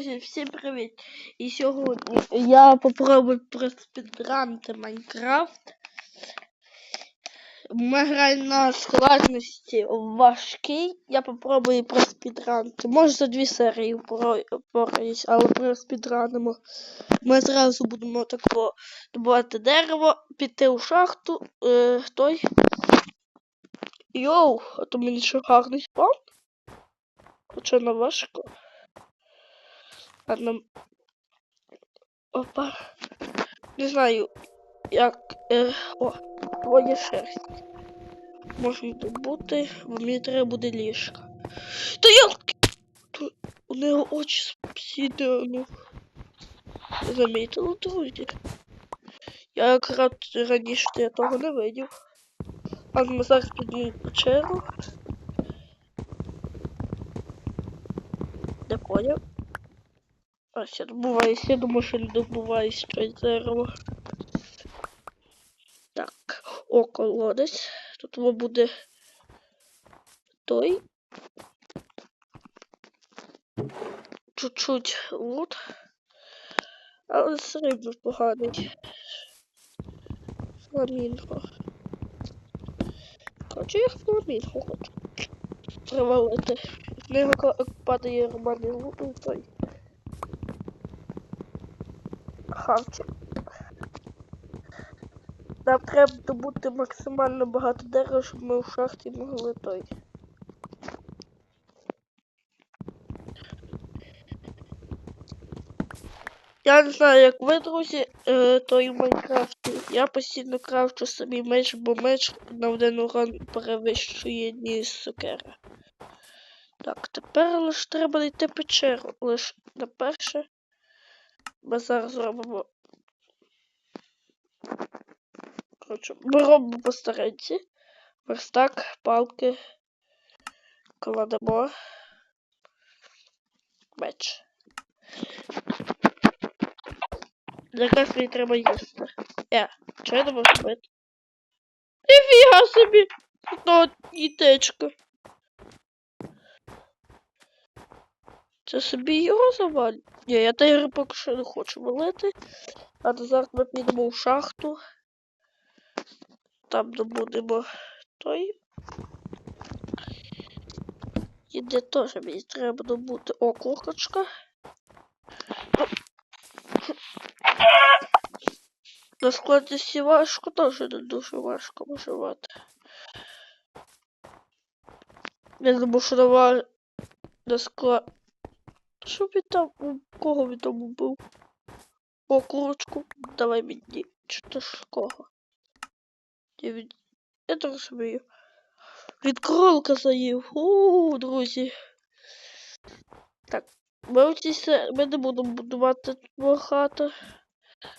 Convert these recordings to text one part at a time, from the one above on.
Друзі, всім привіт! І сьогодні я попробую проспідранити Майнкрафт. Ми граємо на складності важкий. Я попробую проспідранити. Може за дві серії пораюсь, але проспідранимо. Ми зразу будемо такого добувати дерево, піти у шахту. Е, той. Йоу, а то мені ще гарний спам. Хоча не важко. Ладно. Опа. Не знаю, як. Е, о, твоя шерсть. Можна добути, бо мені треба буде ліжка. Та? Ту- У нього очі обсідіану. Замітили, друзі? Я якраз раніше я того не видів. А ми зараз піднімемо печеру. Не поняв. А, ще добуваюсь, я думаю, що не добуваюсь щось дерево. Так, о, колодець. Тут буде той. Чуть-чуть лут. Але все рівно поганий. Фламінго. Короче, я фламінго хочу. Привалити. В нього падає нормальний лут, той. Хавчик. Нам треба добути максимально багато дерева, щоб ми в шахті могли той. Я не знаю, як ви, друзі, е, той Майнкрафті. Я постійно крафчу собі меч, бо меч на один урон перевищує ніж сокера. Так, тепер лише треба знайти печеру. Лише на перше. Ми зараз зробимо. Коротше, ми робимо по старенці. Верстак, палки. Кладемо. Меч. Якраз мені треба їсти. Е, що я не можу робити? Ніфіга собі! Ну, дітечко. Це собі його заваль? Ні, я тигри поки що не хочу валити. А то зараз ми підемо в шахту. Там добудемо той. І де теж мені треба добути. О, курочка. На складності важко, теж не дуже важко виживати. Я думаю, що давай на склад. Що він там? Кого він там був? О, курочку. Давай мені. Чи то ж кого? Я від... Я так розумію. Від кролика заїв. У, друзі. Так. Ми, в ми не будемо будувати тут багато.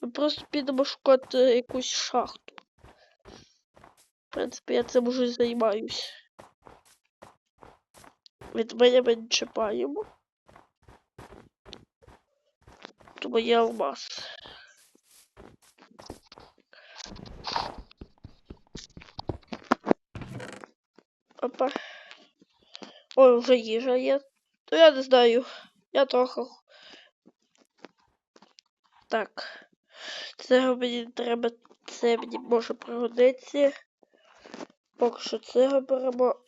Ми просто підемо шукати якусь шахту. В принципі, я цим уже займаюсь. Від мене ми не чіпаємо. Тому є алмаз. Опа. Ой, вже їжа є. То я не знаю. Я трохи. Так. Це мені треба. Це мені може пригодиться. Поки що цього беремо.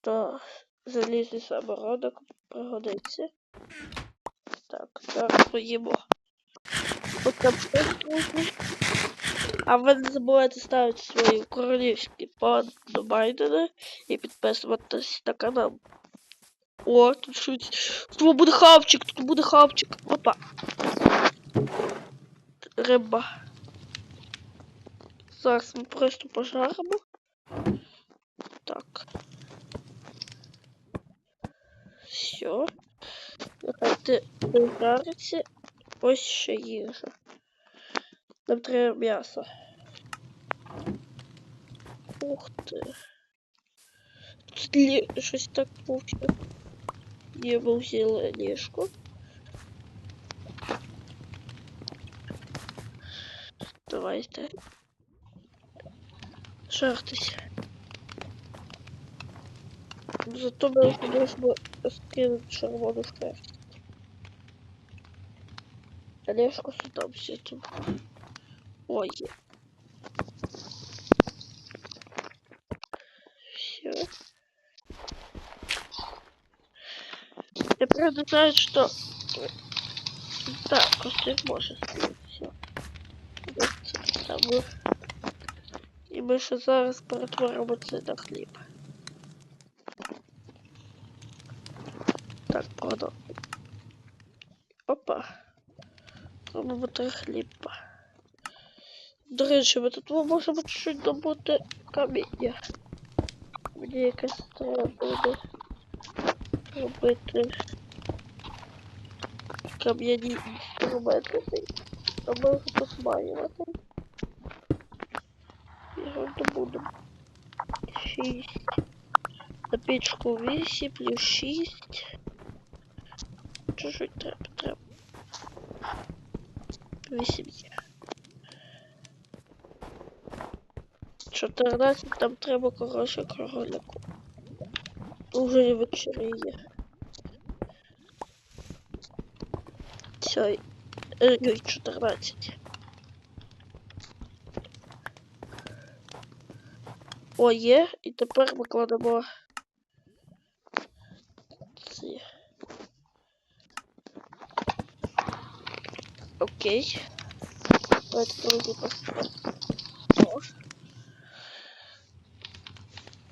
То залізний самородок пригодиться. Так, зараз поїмо. От друзі. А ви не забувайте ставити свої королівські подобайдени і підписуватись на канал. О, тут щось. Тут буде хавчик, тут буде хавчик. Опа. Риба. Зараз ми просто пожаримо. Так. Все. Нехай ти жариться. Ось ще їжа. Нам треба м'ясо. Ух ти. Тут лі... щось так пухне. Я би взяла ліжко. Давайте. Жартусь. Зато ми можемо скинути червону шерсть. Олежку сюди всітим. Ой. є. Все. Я правда знаю, что... Так, костюм может все. Там ми... І ми ще зараз перетворимо це на хліб. Так, продав. Опа. Три хліба. До речі, ми тут можемо чуть-чуть добути каміння. Мені якось треба буде робити кам'яні інструменти. А ми вже тут маємо. Його добудемо. Шість. На пічку вісім плюс шість. Чуть-чуть треба, треба. Вісім є. 14 там треба коротше кролику. Уже і вечеріє. Все. Ой, 14. О, є, і тепер ми кладемо Окей.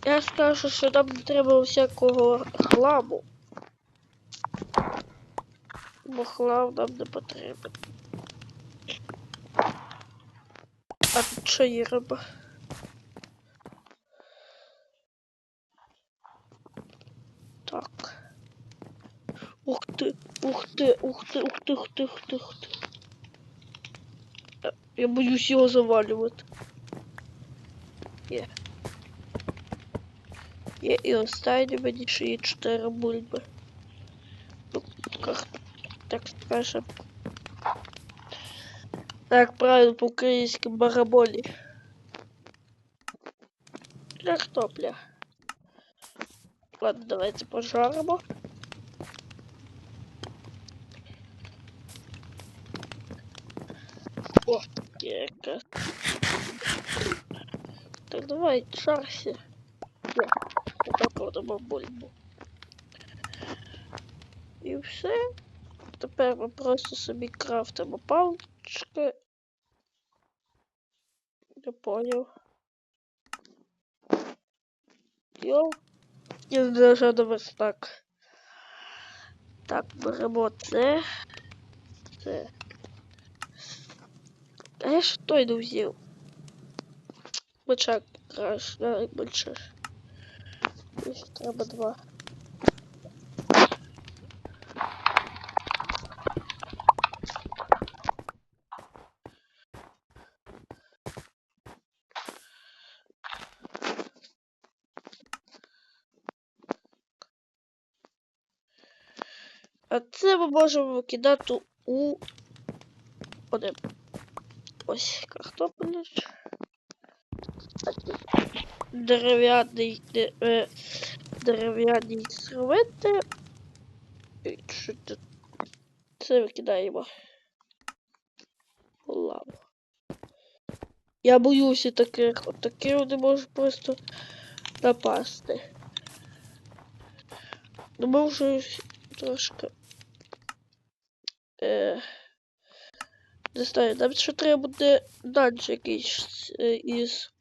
Я скажу, що не треба всякого хламу. Бо хлам нам не потрібен. А тут що є риба? Так. Ух ти, ух ти, ух ти, ух ти, ух ти, ух ти, ух ти. Е, Я боюсь його завалювати. Є. Є і останні мені ще є 4 бульби. Ну, как так скажем. Так, правильно по-українськи бараболі. Картопля. Ладно, давайте пожаримо. О, якраз. Так, давай, шарся. Є, отак робимо бульбу. І все. Тепер ми просто собі крафтимо палички. Не поняв. Йо. Я даже до вас так. Так, беремо це. Це. А я ж той не взяв. Краш, да, більше. Ще треба два. А це ми можемо викидати у один. Ось тут Дерев'яний де- е, що тут? Це викидаємо. Лаву. Я боюся таких. От такі вони можуть просто напасти. Ну ми вже трошки. Е, не знаю, нам ще треба буде далі якийсь е, із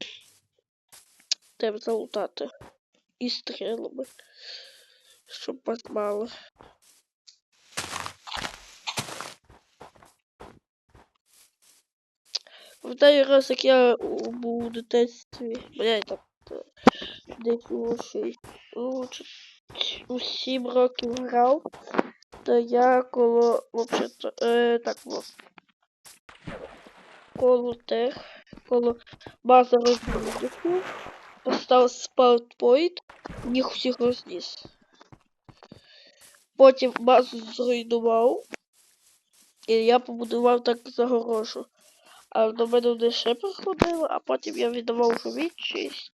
тем залутати. І стрілами. Щоб вас мало. Пам'ятаю раз, як я був у дитинстві, бо я так е, десь у шість, у, ч- у сім років грав, то я коло, вообще-то, е, так, во, коло тих, коло бази розбудників, поставив спаутпойнт, їх всіх розніс. Потім базу зруйнував, і я побудував так загорожу. А до мене вони ще приходили, а потім я віддавав відчисть.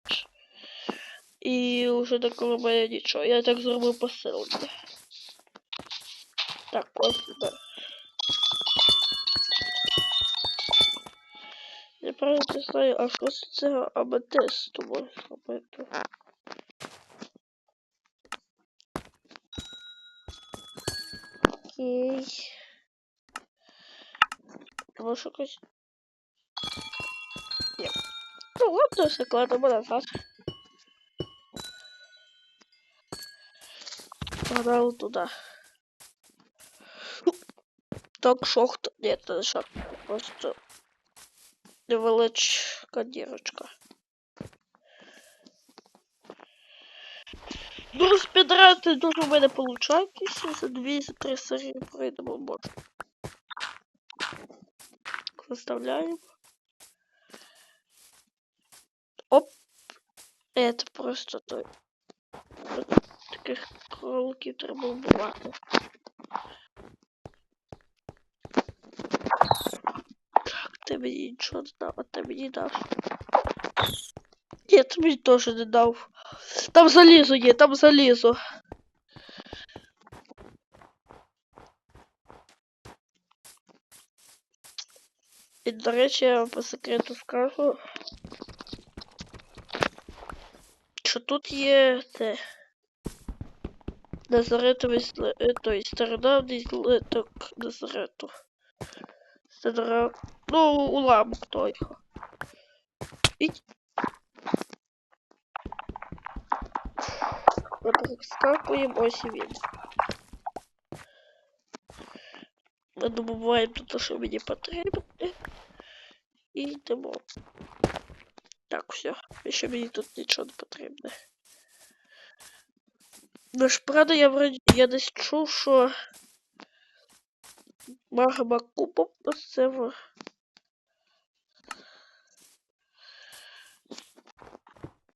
І вже не коло мене нічого. Я так зробив посилення. Так, ось сюди. Я не знаю, а що з цього аметисту можна зробити? Окей. Може якось... Ні. Ну ладно, все кладемо назад. Погнали туди. Так, шахта. Ні, це не шахта. Просто невеличка дірочка. Ну, спідрати дуже в мене виходить. За дві, за три серії пройдемо може. Заставляємо. Оп. Это просто той. От Таких кроликів треба вбивати. Ти мені нічого не дав, а ти мені дав. Ні, ти мені теж не дав. Там залізо є, там залізо. І, до речі, я вам по секрету скажу. Що тут є це. Назаретовий зле... той стародавний злиток Назарету. Стара... Ну, уламок. Ми перескакуємо, ось і він. Ми добуваємо тут, що мені потрібно. І йдемо. Так, все. Ще мені тут нічого не потрібно. Ну ж, правда, я вроді я десь чув, що магма купом це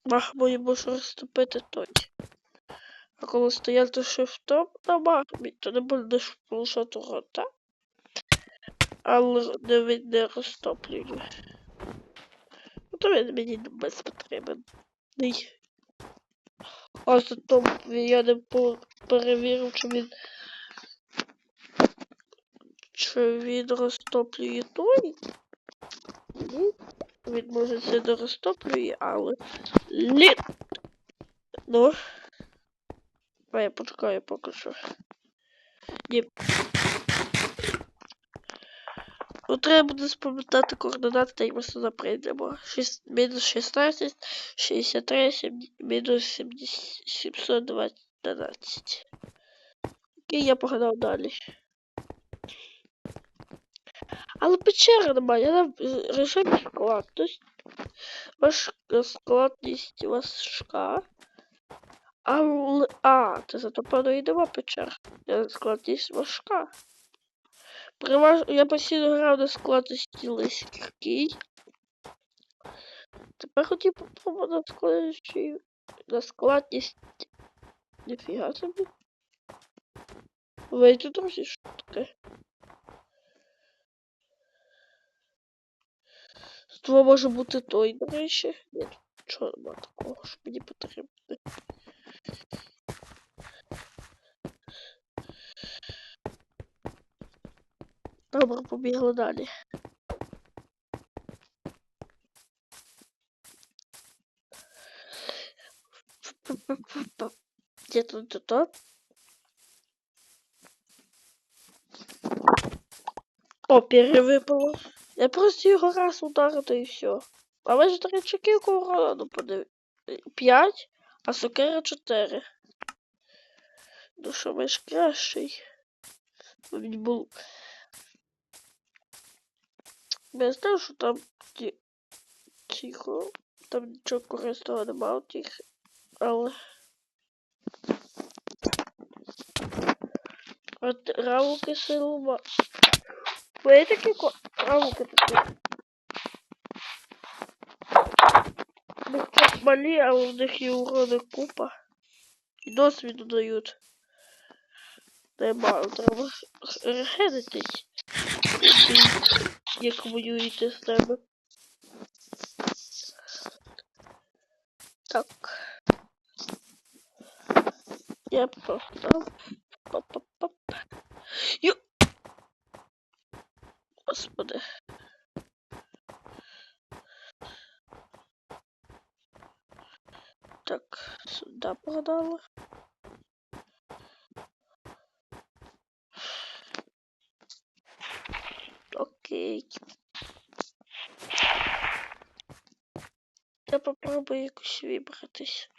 в... Магмою можу розтопити той. А коли стояти шифтом на магмі, то не будеш полишати рота. Але не він не розтоплює. Ну то він мені без потрібен. А зато я не перевірив, чи він. Чи він розтоплює той? Ні. Він може це не розтоплює, але. Лі... Ну. А я почекаю поки що. Ні. Ну, треба буде спам'ятати координати, та й ми сюди прийдемо. Мінус 16, 63, сім- мінус 70 712. Окей, я погнав далі. Але печера немає, я на е, режимі складність. Ваш складність важка. Але... А, це зато певно і печер. Складність важка. Переваж... Я постійно грав на складності легкий. Тепер хотів попробувати на складності... на складність... Ніфіга собі. Вийти, друзі, що таке? Ство може бути той, до речі. Ні, чого нема такого, що мені потрібно. Добре, побігли далі. Где тут это? О, перевипало. Я просто його раз ударив, та і все. А ви ж, до речі, кілька урона, ну подив... 5, а сокира 4. Ну що, ми ж кращий. Мені було... Я знаю, що там тихо. Там нічого корисного нема тих. Але... От равуки силова. Ви такі ко... равуки такі. Ну, хоч малі, але в них і урони купа. І досвіду дають. Нема, треба регенитись. Як воюєте з ними. Так. Я прогнав. Па-па-па. Ю. Господи. Так, сюда продала. Окей. Я попробую якось вибратись.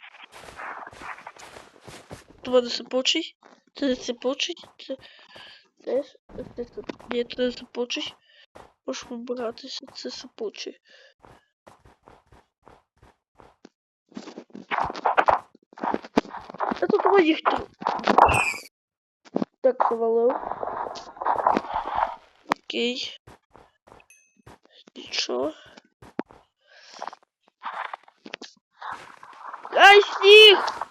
Два сипучий. Це не сипучий. Це. Це. це. Ні, це не. Можеш вибиратися, це сипучий. А тут три. Так, завалив. Окей. Нічого. Ай, сніг!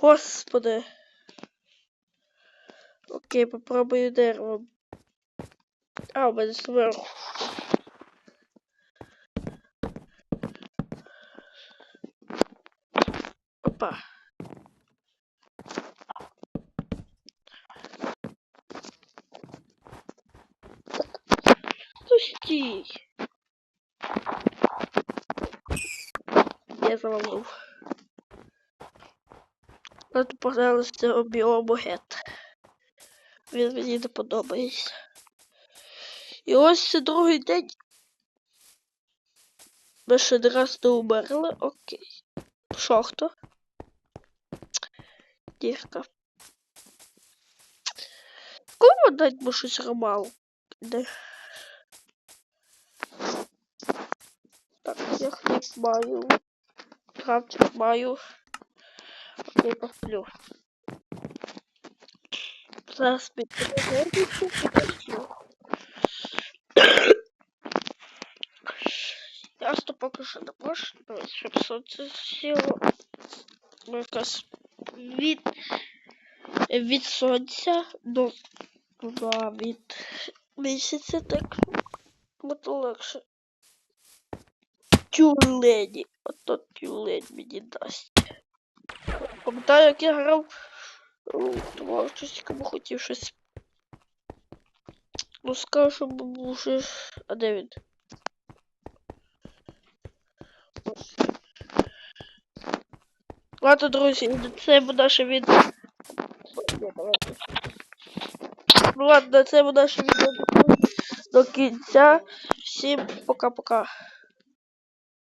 Господи. Окей, попробую деревом. А, у мене зверху. Опа. Стій. Я завалив. От, пожалуйста, біомогет. Він мені не подобається. І ось це другий день. Ми ще не раз не умерли. Окей. Шахта. Дірка. Кому дать би щось ромал? Так, я хліб маю. Кравчик маю. Окей, посплю. Зараз підтримуючи, посплю. Я що поки що не можу, щоб сонце сіло. Ну, якось від, від сонця до да, від місяця так буде легше. Тюлені. Ото тюлень мені дасть. Пам'ятаю, як я грав творчість, кому хотів щось. Ну скажу, щоб був. А де він? Ладно, друзі, це буде наше відео. Ну ладно, це буде наше відео до кінця. Всім пока-пока.